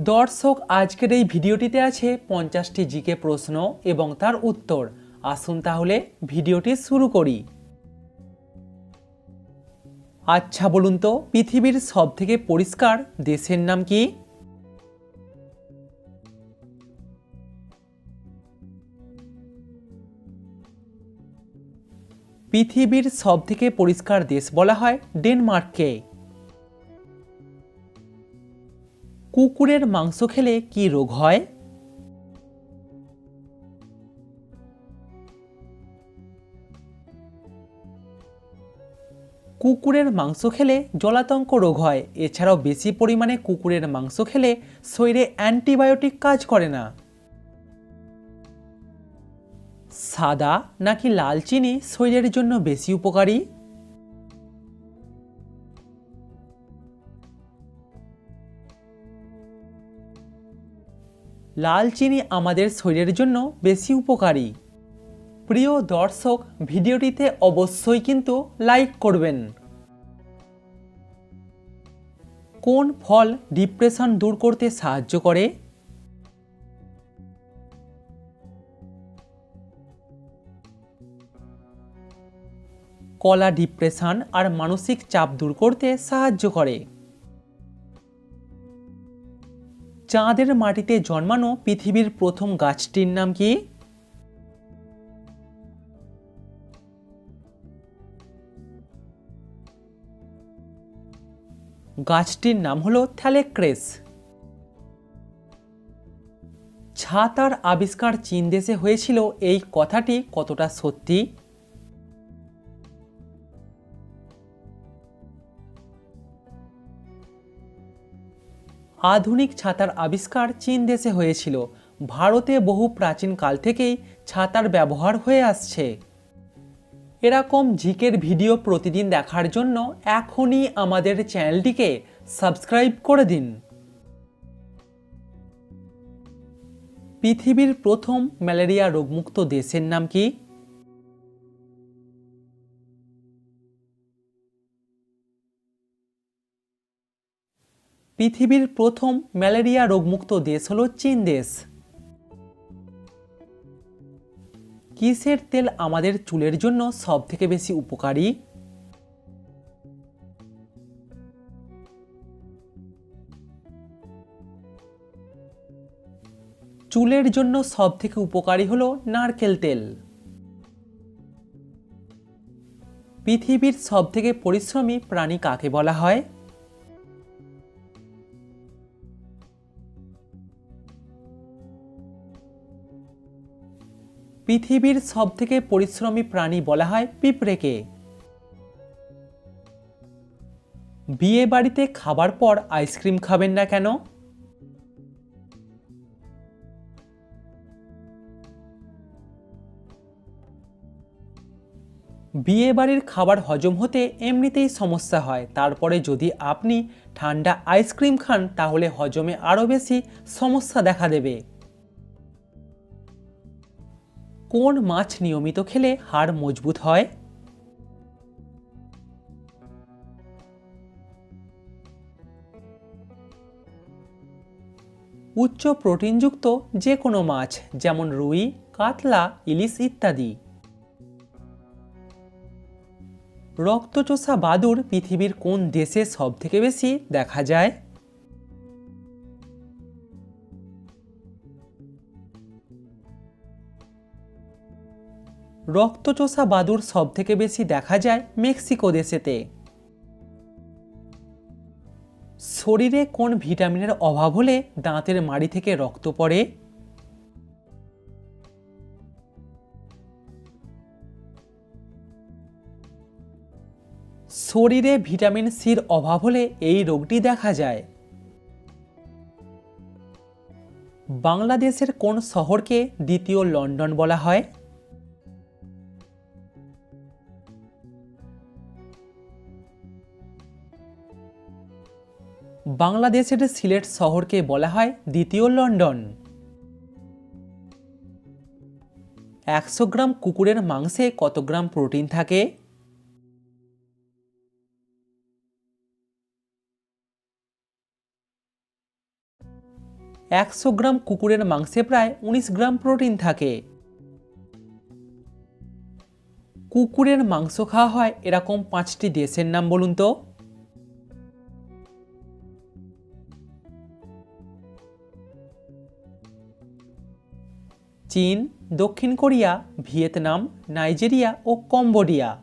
দর্শক, আজকের এই ভিডিওটিতে আছে পঞ্চাশটি জিকে প্রশ্ন এবং তার উত্তর। আসুন তাহলে ভিডিওটি শুরু করি। আচ্ছা বলুন তো, পৃথিবীর সবথেকে পরিষ্কার দেশের নাম কি? পৃথিবীর সবথেকে পরিষ্কার দেশ বলা হয় ডেনমার্ককে কুকুরের মাংস খেলে কি রোগ হয়? কুকুরের মাংস খেলে জলাতঙ্ক রোগ হয়। এছাড়াও বেশি পরিমাণে কুকুরের মাংস খেলে শরীরে অ্যান্টিবায়োটিক কাজ করে না। সাদা নাকি লাল চিনি শরীরের জন্য বেশি উপকারী? লাল চিনি আমাদের শরীরের জন্য বেশি উপকারী। প্রিয় দর্শক, ভিডিওটিতে অবশ্যই কিন্তু লাইক করবেন। কোন ফল ডিপ্রেশন দূর করতে সাহায্য করে? কলা ডিপ্রেশন আর মানসিক চাপ দূর করতে সাহায্য করে। চাঁদের মাটিতে জন্মানো পৃথিবীর প্রথম গাছটির নাম কি? গাছটির নাম হলো থ্যালেক্রেস। ছাতার আবিষ্কার চীন দেশে হয়েছিল, এই কথাটি কতটা সত্যি? আধুনিক ছাতার আবিষ্কার চীন দেশে হয়েছিল। ভারতে বহু প্রাচীন কাল থেকেই ছাতার ব্যবহার হয়ে আসছে। এরকম ঝিকের ভিডিও প্রতিদিন দেখার জন্য এখনই আমাদের চ্যানেলটিকে সাবস্ক্রাইব করে দিন। পৃথিবীর প্রথম ম্যালেরিয়া রোগমুক্ত দেশের নাম কি? পৃথিবীর প্রথম ম্যালেরিয়া রোগমুক্ত দেশ হল চীন দেশ। কিসের তেল আমাদের চুলের জন্য সব থেকে বেশি উপকারী? চুলের জন্য সব থেকে উপকারী হলো নারকেল তেল। পৃথিবীর সব থেকে পরিশ্রমী প্রাণী কাকে বলা হয়? পৃথিবীর সবথেকে পরিশ্রমী প্রাণী বলা হয় পিঁপড়েকে। বিয়ে বাড়িতে খাবার পর আইসক্রিম খাবেন না কেন? বিয়ে বাড়ির খাবার হজম হতে এমনিতেই সমস্যা হয়। তারপরে যদি আপনি ঠান্ডা আইসক্রিম খান, তাহলে হজমে আরও বেশি সমস্যা দেখা দেবে। কোন মাছ নিয়মিত খেলে হাড় মজবুত হয়? উচ্চ প্রোটিনযুক্ত যে কোনো মাছ, যেমন রুই, কাতলা, ইলিশ ইত্যাদি। রক্তচোষা বাদুর পৃথিবীর কোন দেশে সবথেকে বেশি দেখা যায়? রক্তচোষা বাদুর সব থেকে বেশি দেখা যায় মেক্সিকো দেশেতে। শরীরে কোন ভিটামিনের অভাব হলে দাঁতের মাড়ি থেকে রক্ত পড়ে? শরীরে ভিটামিন সির অভাব হলে এই রোগটি দেখা যায়। বাংলাদেশের কোন শহরকে দ্বিতীয় লন্ডন বলা হয়? বাংলাদেশের সিলেট শহরকে বলা হয় দ্বিতীয় লন্ডন। একশো গ্রাম কুকুরের মাংসে কত গ্রাম প্রোটিন থাকে? একশো গ্রাম কুকুরের মাংসে প্রায় উনিশ গ্রাম প্রোটিন থাকে। কুকুরের মাংস খাওয়া হয় এরকম পাঁচটি দেশের নাম বলুন তো। চীন, দক্ষিণ কোরিয়া, ভিয়েতনাম, নাইজেরিয়া ও কম্বোডিয়া।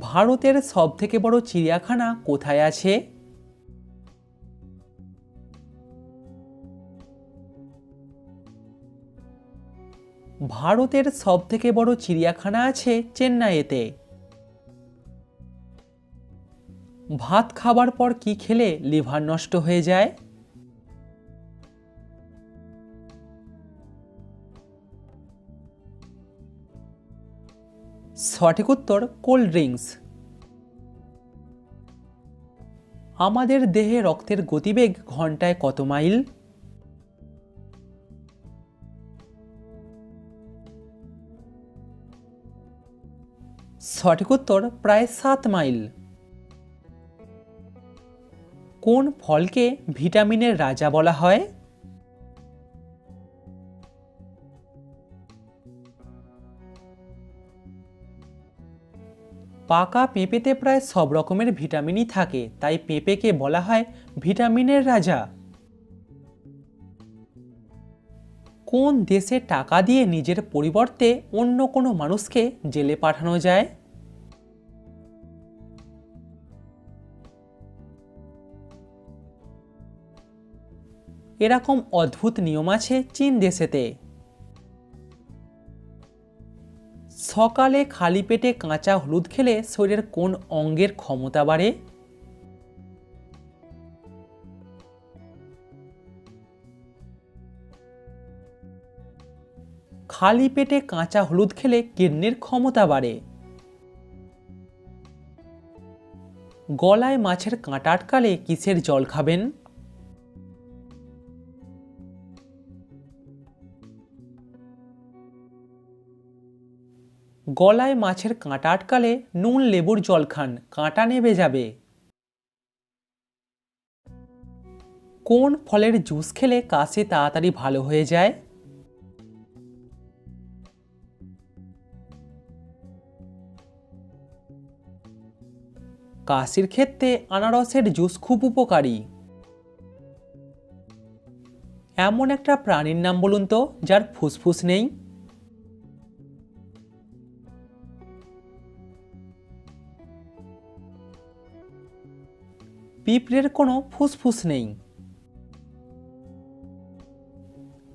ভারতের সবথেকে বড় চিড়িয়াখানা কোথায় আছে? ভারতের সবথেকে বড় চিড়িয়াখানা আছে চেন্নাইতে। ভাত খাবার পর কি খেলে লিভার নষ্ট হয়ে যায়? সঠিক উত্তর কোল্ড ড্রিঙ্কস। আমাদের দেহে রক্তের গতিবেগ ঘন্টায় কত মাইল? সঠিক উত্তর প্রায় সাত মাইল। কোন ফলকে ভিটামিনের রাজা বলা হয়? পাকা পেঁপেতে প্রায় সব রকমের ভিটামিনই থাকে, তাই পেঁপেকে বলা হয় ভিটামিনের রাজা। কোন দেশে টাকা দিয়ে নিজের পরিবর্তে অন্য কোনো মানুষকে জেলে পাঠানো যায়? এরকম অদ্ভুত নিয়ম আছে চীন দেশেতে। সকালে খালি পেটে কাঁচা হলুদ খেলে শরীরের কোন অঙ্গের ক্ষমতা বাড়ে? খালি পেটে কাঁচা হলুদ খেলে কিডনির ক্ষমতা বাড়ে? গলায় মাছের কাঁটা আটকালে কিসের জল খাবেন? গলায় মাছের কাঁটা আটকালে নুন লেবুর জল খান, কাঁটা নেবে যাবে। কোন ফলের জুস খেলে কাশি তাড়াতাড়ি ভালো হয়ে যায়? কাশির ক্ষেত্রে আনারসের জুস খুব উপকারী। এমন একটা প্রাণীর নাম বলুন তো, যার ফুসফুস নেই? পিঁপড়ের কোনো ফুসফুস নেই।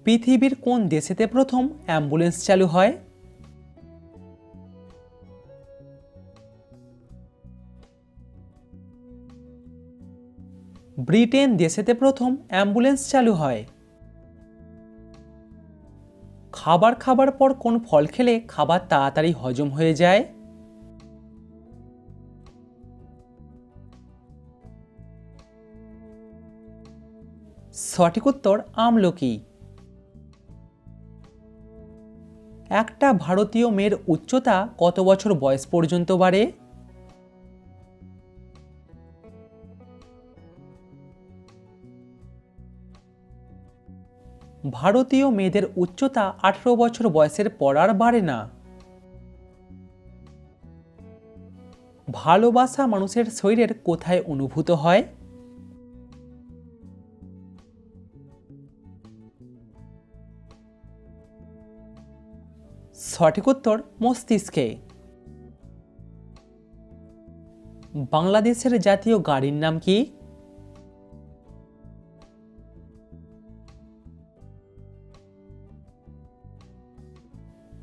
পৃথিবীর কোন দেশেতে প্রথম অ্যাম্বুলেন্স চালু হয়? ব্রিটেন দেশেতে প্রথম অ্যাম্বুলেন্স চালু হয়। খাবার খাবার পর কোন ফল খেলে খাবার তাড়াতাড়ি হজম হয়ে যায়? সঠিক উত্তর আমলকি। একটা ভারতীয় মেয়ের উচ্চতা কত বছর বয়স পর্যন্ত বাড়ে? ভারতীয় মেয়েদের উচ্চতা আঠেরো বছর বয়সের পর আর বাড়ে না। ভালোবাসা মানুষের শরীরের কোথায় অনুভূত হয়? সঠিক উত্তর মস্তিষ্কে। বাংলাদেশের জাতীয় গাড়ির নাম কি?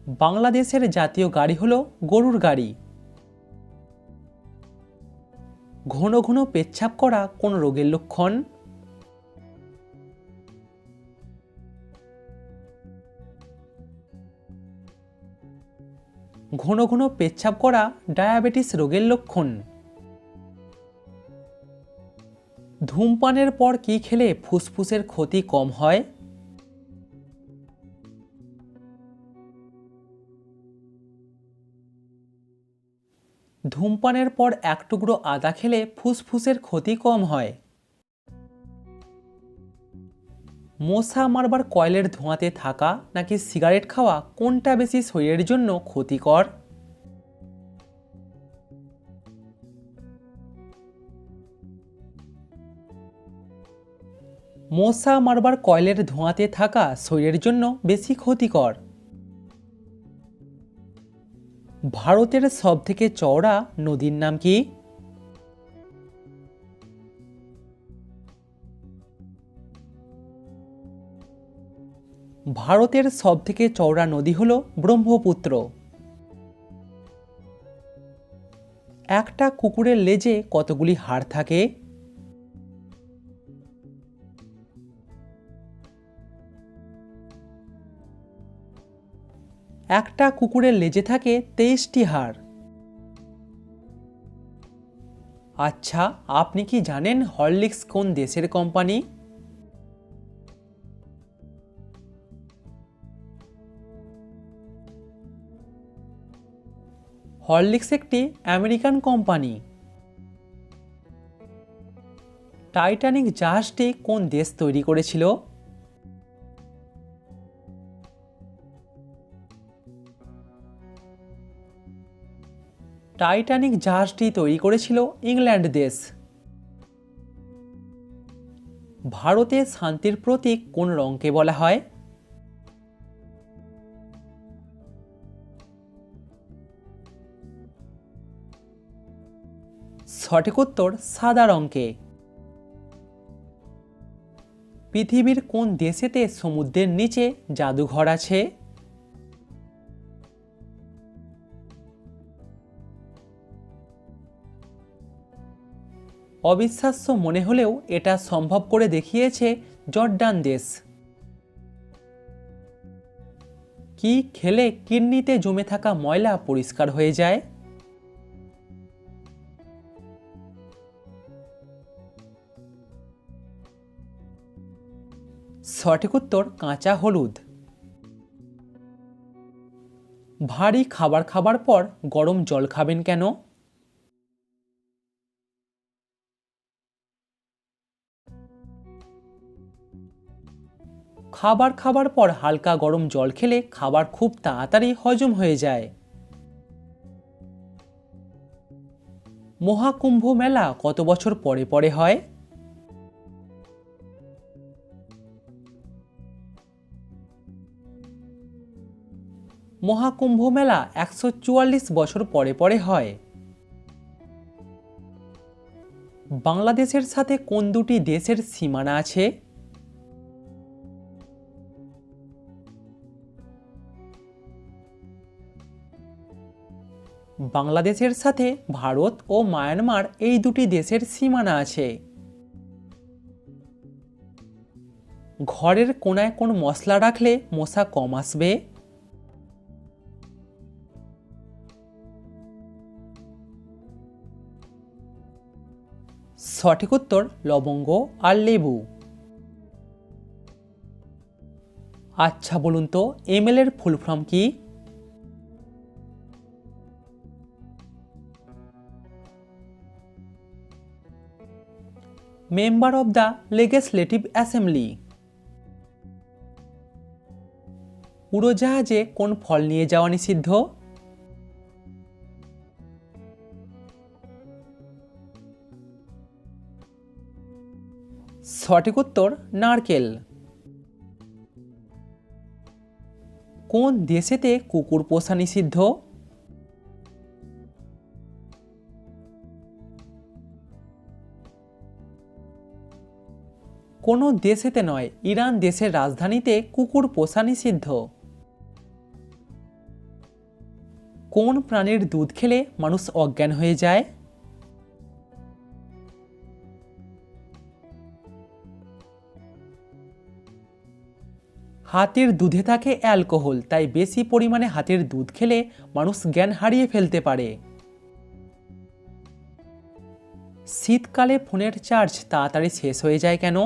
বাংলাদেশের জাতীয় গাড়ি হলো গরুর গাড়ি। ঘন ঘন পেচ্ছাপ করা কোন রোগের লক্ষণ? ঘন ঘন পেচ্ছাপ করা ডায়াবেটিস রোগের লক্ষণ। ধূমপানের পর কি খেলে ফুসফুসের ক্ষতি কম হয়? ধূমপানের পর এক টুকরো আদা খেলে ফুসফুসের ক্ষতি কম হয়। মশা মারবার কয়েলের ধোঁয়াতে থাকা নাকি সিগারেট খাওয়া কোনটা বেশি শরীরের জন্য ক্ষতিকর? মশা মারবার কয়েলের ধোঁয়াতে থাকা শরীরের জন্য বেশি ক্ষতিকর? ভারতের সবথেকে চওড়া নদীর নাম কি? ভারতের সবথেকে চওড়া নদী হল ব্রহ্মপুত্র। একটা কুকুরের লেজে কতগুলি হাড় থাকে? একটা কুকুরের লেজে থাকে তেইশটি হাড়। আচ্ছা আপনি কি জানেন হরলিক্স কোন দেশের কোম্পানি? হরলিক্স একটি আমেরিকান কোম্পানি। টাইটানিক জাহাজটি কোন দেশ তৈরি করেছিল? টাইটানিক জাহাজটি তৈরি করেছিল ইংল্যান্ড দেশ। ভারতে শান্তির প্রতীক কোন রঙকে বলা হয়? সঠিক উত্তর সাদা রঙকে। পৃথিবীর কোন দেশেতে সমুদ্রের নিচে জাদুঘর আছে? অবিশ্বাস্য মনে হলেও এটা সম্ভব করে দেখিয়েছে জর্ডান দেশ। কি খেলে কিডনিতে জমে থাকা ময়লা পরিষ্কার হয়ে যায়? সঠিক উত্তর কাঁচা হলুদ। ভারী খাবার খাবার পর গরম জল খাবেন কেন? খাবার খাবার পর হালকা গরম জল খেলে খাবার খুব তাড়াতাড়ি হজম হয়ে যায়। মহাকুম্ভ মেলা কত বছর পরে পরে হয়? মহাকুম্ভ মেলা একশো চুয়াল্লিশ বছর পরে পরে হয়। বাংলাদেশের সাথে কোন দুটি দেশের সীমানা আছে? বাংলাদেশের সাথে ভারত ও মায়ানমার এই দুটি দেশের সীমানা আছে। ঘরের কোনায় কোন মশলা রাখলে মশা কম আসবে? সঠিক উত্তর লবঙ্গ আর লেবু। আচ্ছা বলুন তো এমএল এর ফুল ফর্ম কি? Member of the legislative assembly. উড়োজাহাজে কোন ফল নিয়ে যাওয়া নিষিদ্ধ? সঠিক উত্তর, নারকেল। কোন দেশেতে কুকুর পোষা নিষিদ্ধ? কোনো দেশেতে নয়, ইরান দেশের রাজধানীতে কুকুর পোষা নিষিদ্ধ। কোন প্রাণীর দুধ খেলে মানুষ অজ্ঞান হয়ে যায়? হাতের দুধে থাকে অ্যালকোহল, তাই বেশি পরিমাণে হাতের দুধ খেলে মানুষ জ্ঞান হারিয়ে ফেলতে পারে। শীতকালে ফোনের চার্জ তাড়াতাড়ি শেষ হয়ে যায় কেন?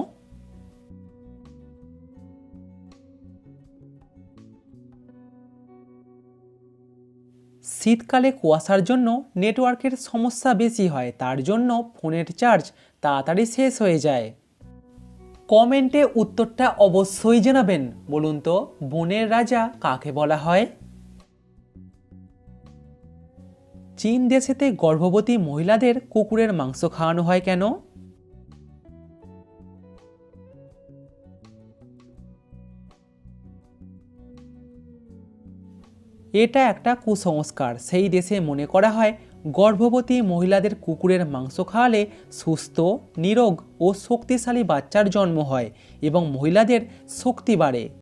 শীতকালে কুয়াশার জন্য নেটওয়ার্কের সমস্যা বেশি হয়, তার জন্য ফোনের চার্জ তাড়াতাড়ি শেষ হয়ে যায়। কমেন্টে উত্তরটা অবশ্যই জানাবেন। বলুন তো, বনের রাজা কাকে বলা হয়? চীন দেশেতে গর্ভবতী মহিলাদের কুকুরের মাংস খাওয়ানো হয় কেন? এটা একটা কুসংস্কার, সেই দেশে মনে করা হয় গর্ভবতী মহিলাদের কুকুরের মাংস খাওয়ালে সুস্থ, নিরোগ ও শক্তিশালী বাচ্চার জন্ম হয় এবং মহিলাদের শক্তি বাড়ে।